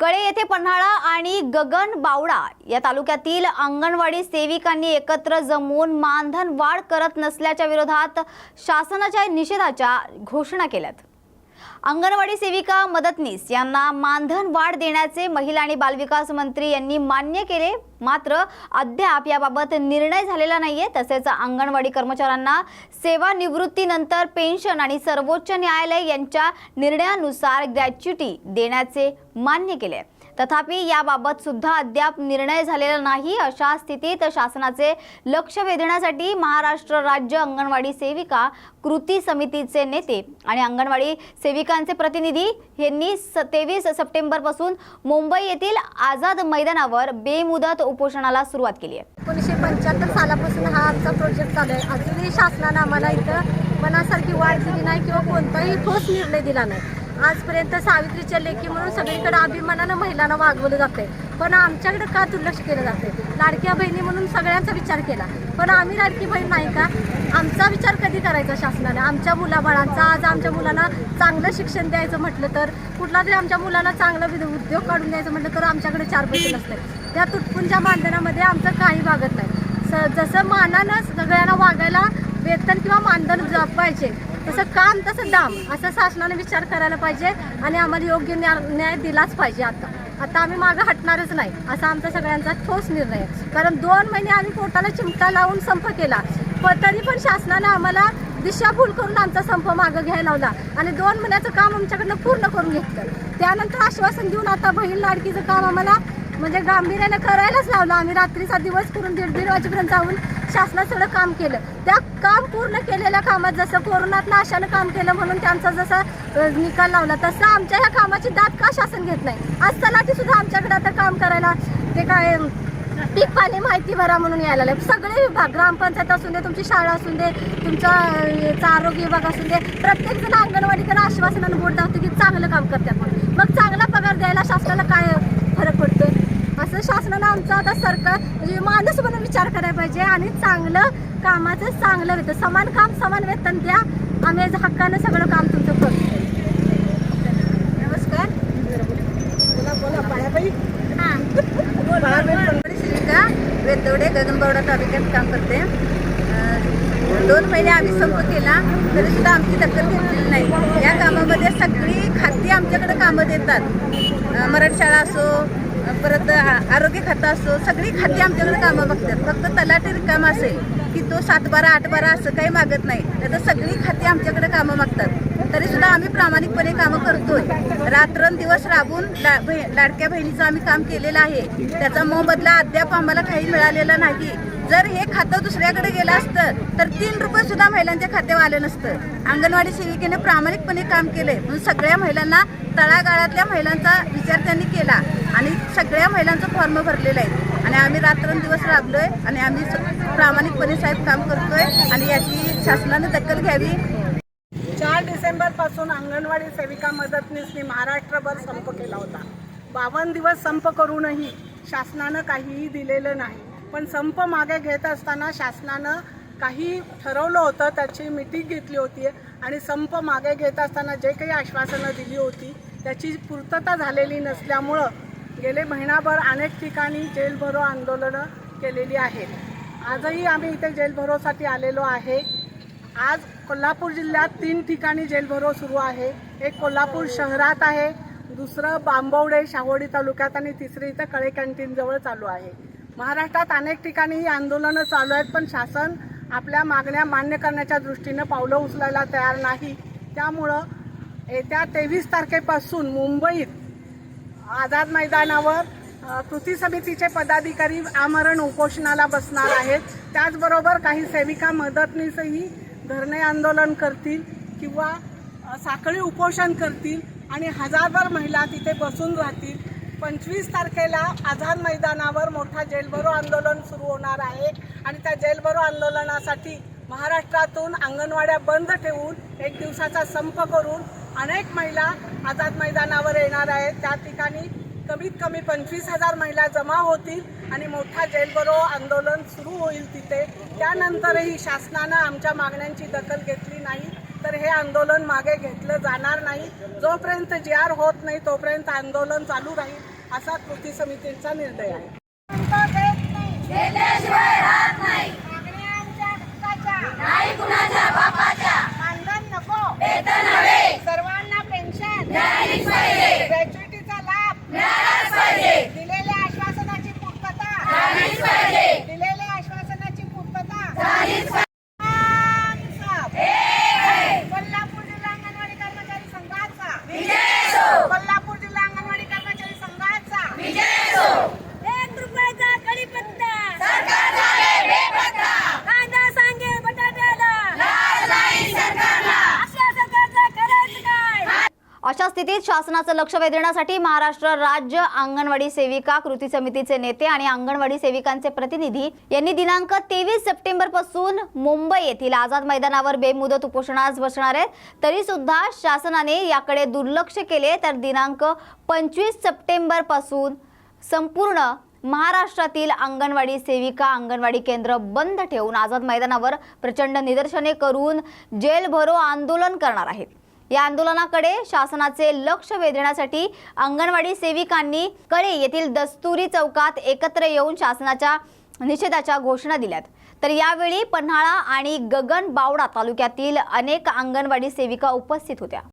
कळे येथे पन्हाळा आणि गगन बावडा या तालुक्यातील अंगणवाडी सेविकांनी एकत्र जमून मानधन वाढ करत नसल्याच्या विरोधात शासनाच्या निषेधाच्या घोषणा केल्यात. अंगणवाडी सेविका मदतनीस यांना मानधन वाढ देण्याचे महिला आणि बालविकास मंत्री यांनी मान्य केले. मात्र अद्याप याबाबत निर्णय झालेला नाहीये. तसेच अंगणवाडी कर्मचाऱ्यांना सेवानिवृत्तीनंतर पेन्शन आणि सर्वोच्च न्यायालय यांच्या निर्णयानुसार ग्रॅच्युटी देण्याचे मान्य केले. तथापि याबाबत सुद्धा अद्याप निर्णय झालेला नाही. अशा स्थितीत शासनाचे लक्ष वेधण्यासाठी महाराष्ट्र राज्य अंगणवाडी सेविका कृती समितीचे नेते आणि अंगणवाडी सेविकांचे प्रतिनिधी यांनी तेवीस सप्टेंबरपासून मुंबई येथील आझाद मैदानावर बेमुदत उपोषणाला सुरुवात केली आहे. एकोणीसशे पंच्याहत्तर सालापासून हा आमचा प्रोजेक्ट चालू आहे. अजूनही शासनानं आम्हाला इथं मनासारखी वाढ दिली नाही किंवा कोणताही ठोस निर्णय दिला नाही. आजपर्यंत सावित्रीच्या लेखी म्हणून सगळीकडे अभिमानानं महिलांना वागवलं जाते पण आमच्याकडे का दुर्लक्ष केलं जाते लाडक्या बहिणी म्हणून सगळ्यांचा विचार केला. पण आम्ही लाडकी बहीण नाही का? आमचा विचार कधी करायचा शासनाने आमच्या मुलाबाळांचा आज आमच्या मुलांना चांगलं शिक्षण द्यायचं म्हटलं तर कुठला तरी आमच्या मुलांना चांगलं उद्योग काढून द्यायचं म्हटलं तर आमच्याकडे चार पैसे नसते त्या तुटपुंच्या मानधनामध्ये आमचं काही भागत नाही. स जसं मानानं सगळ्यांना वागायला वेतन किंवा मानधन पाहिजे तसं काम तसं दाम. असं शासनाने विचार करायला पाहिजे आणि आम्हाला योग्य न्याय न्याय दिलाच पाहिजे आता. आता आम्ही मागं हटणारच नाही असा आमचा सगळ्यांचा ठोस निर्णय आहे. कारण दोन महिने आम्ही पोटाला चिमटा लावून संप केला. पण तरी पण शासनानं आम्हाला दिशाभूल करून आमचा संप मागं घ्यायला लावला. आणि दोन महिन्याचं काम आमच्याकडनं पूर्ण करून घेतलं. त्यानंतर आश्वासन देऊन आता बहीण लाडकीचं काम आम्हाला म्हणजे गांभीर्यानं करायलाच लावलं. आम्ही रात्रीचा दिवस करून दीड दीड वाजेपर्यंत जाऊन शासनात सगळं काम केलं. त्या काम पूर्ण केलेल्या कामात जसं कोरोनात नाशानं काम केलं म्हणून त्यांचा जसा निकाल लावला तसं आमच्या ह्या कामाची दाद का शासन घेत नाही? आज तलाठी सुद्धा आमच्याकडे आता काम करायला ते काय पीक पाणी माहिती भरा म्हणून यायला लागले. सगळे विभाग ग्रामपंचायत असू दे तुमची शाळा असू दे तुमचा याचा आरोग्य विभाग असू दे प्रत्येक जण अंगणवाडीकडे आश्वासनानं बोट दाखवते की चांगलं काम करतात मग चांगला पगार द्यायला शासनाला काय शासनानं आमचं आता सरकार म्हणजे माणूस म्हणून विचार करायला पाहिजे आणि चांगलं कामाचं चांगलं वेतन समान काम समान वेतन द्या. आम्ही हक्कानं सगळं काम तुमचं करतो नमस्कार. हां. वेतवडे गगनबावडा तालुक्यात काम करते. दोन महिने आम्ही संप केला तरी सुद्धा आमची दखल घेतलेली नाही. या कामामध्ये सगळी खाती आमच्याकडे कामं देतात. अं, मराठशाळा असो परत आरोग्य खातं असो सगळी खाती आमच्याकडे कामं बघतात. फक्त तलाठी रिकाम असेल की तो सात बारा आठ बारा असं काही मागत नाही. तर सगळी खाती आमच्याकडे कामं मागतात. तरी सुद्धा आम्ही प्रामाणिकपणे कामं करतोय. रात्रंदिवस राबून ला- बहि- लाडक्या बहिणीचं आम्ही काम केलेलं आहे. त्याचा मोबदला अद्याप आम्हाला काही मिळालेला नाही. जर हे खातं दुसऱ्याकडे गेलं असतं तर तीन रुपये सुद्धा महिलांच्या खात्यावर आलं नसतं. अंगणवाडी सेविकेने प्रामाणिकपणे काम केले म्हणून सगळ्या महिलांना तळागाळातल्या महिलांचा विचार त्यांनी केला आणि सगळ्या महिलांचं फॉर्म भरलेलं आहे. आणि आम्ही रात्रंदिवस राबलोय आणि आम्ही प्रामाणिकपणे साहेब काम करतोय आणि याची शासनाने दखल घ्यावी. चार डिसेंबरपासून अंगणवाडी सेविका मदतनीसनी महाराष्ट्रभर संप केला होता. बावन्न दिवस संप करूनही शासनानं काहीही दिलेलं नाही. पण संप मागे घेत असताना शासनानं काही ठरवलं होतं त्याची मिटिंग घेतली होती आणि संप मागे घेत असताना जे काही आश्वासनं दिली होती त्याची पूर्तता झालेली नसल्यामुळं गेले महिनाभर अनेक ठिकाणी जेलभरो आंदोलनं केलेली आहेत. आजही आम्ही इथे जेलभरोसाठी आलेलो आहे. आज कोल्हापूर जिल्ह्यात तीन ठिकाणी जेलभरो सुरू आहे. एक कोल्हापूर शहरात आहे दुसरं बांबवडे शाहोडी तालुक्यात आणि तिसरी इथं कळे कॅन्टीनजवळ चालू आहे. महाराष्ट्रात अनेक ठिकाणी ही आंदोलनं चालू आहेत पण शासन आपल्या मागण्या मान्य करण्याच्या दृष्टीनं पावलं उचलायला तयार नाही. त्यामुळं येत्या तेवीस तारखेपासून मुंबईत आझाद मैदानावर कृती समितीचे पदाधिकारी आमरण उपोषणाला बसणार आहेत. त्याचबरोबर काही सेविका मदतनीसही धरणे आंदोलन करतील किंवा साखळी उपोषण करतील आणि हजारभर महिला तिथे बसून राहतील. पंचवीस तारखेला आझाद मैदानावर मोठा जेलभरो आंदोलन सुरू होणार आहे. आणि त्या जेलभरो आंदोलनासाठी महाराष्ट्रातून अंगणवाड्या बंद ठेवून एक दिवसाचा संप करून अनेक महिला आझाद मैदानावर येणार आहेत. त्या ठिकाणी कमीत कमी पंचवीस हजार महिला जमा होतील आणि मोठा जेलभरो आंदोलन सुरू होईल तिथे. त्यानंतरही शासनानं आमच्या मागण्यांची दखल घेतली नाही. तर हे आंदोलन मागे घेतलं जाणार नाही. जोपर्यंत जी आर होत नाही तोपर्यंत आंदोलन चालू राहील असा कृती समितीचा निर्णय आहे. सर्वांना पेन्शन ग्रॅच्युटीचा लाभ. दिलेल्या आश्वासनाची पूर्तता. दिलेल्या आश्वासनाची पूर्तता. अशा स्थितीत शासनाचं लक्ष वेधण्यासाठी महाराष्ट्र राज्य अंगणवाडी सेविका कृती समितीचे नेते आणि अंगणवाडी सेविकांचे प्रतिनिधी यांनी दिनांक तेवीस सप्टेंबरपासून मुंबई येथील आझाद मैदानावर बेमुदत उपोषणास बसणार आहेत. तरी सुद्धा शासनाने याकडे दुर्लक्ष केले तर दिनांक पंचवीस सप्टेंबरपासून संपूर्ण महाराष्ट्रातील अंगणवाडी सेविका अंगणवाडी केंद्र बंद ठेवून आझाद मैदानावर प्रचंड निदर्शने करून जेल भरो आंदोलन करणार आहेत. या आंदोलनाकडे शासनाचे लक्ष वेधण्यासाठी अंगणवाडी सेविकांनी कळे येथील दस्तुरी चौकात एकत्र येऊन शासनाच्या निषेधाच्या घोषणा दिल्यात. तर यावेळी पन्हाळा आणि गगन बावडा तालुक्यातील अनेक अंगणवाडी सेविका उपस्थित होत्या.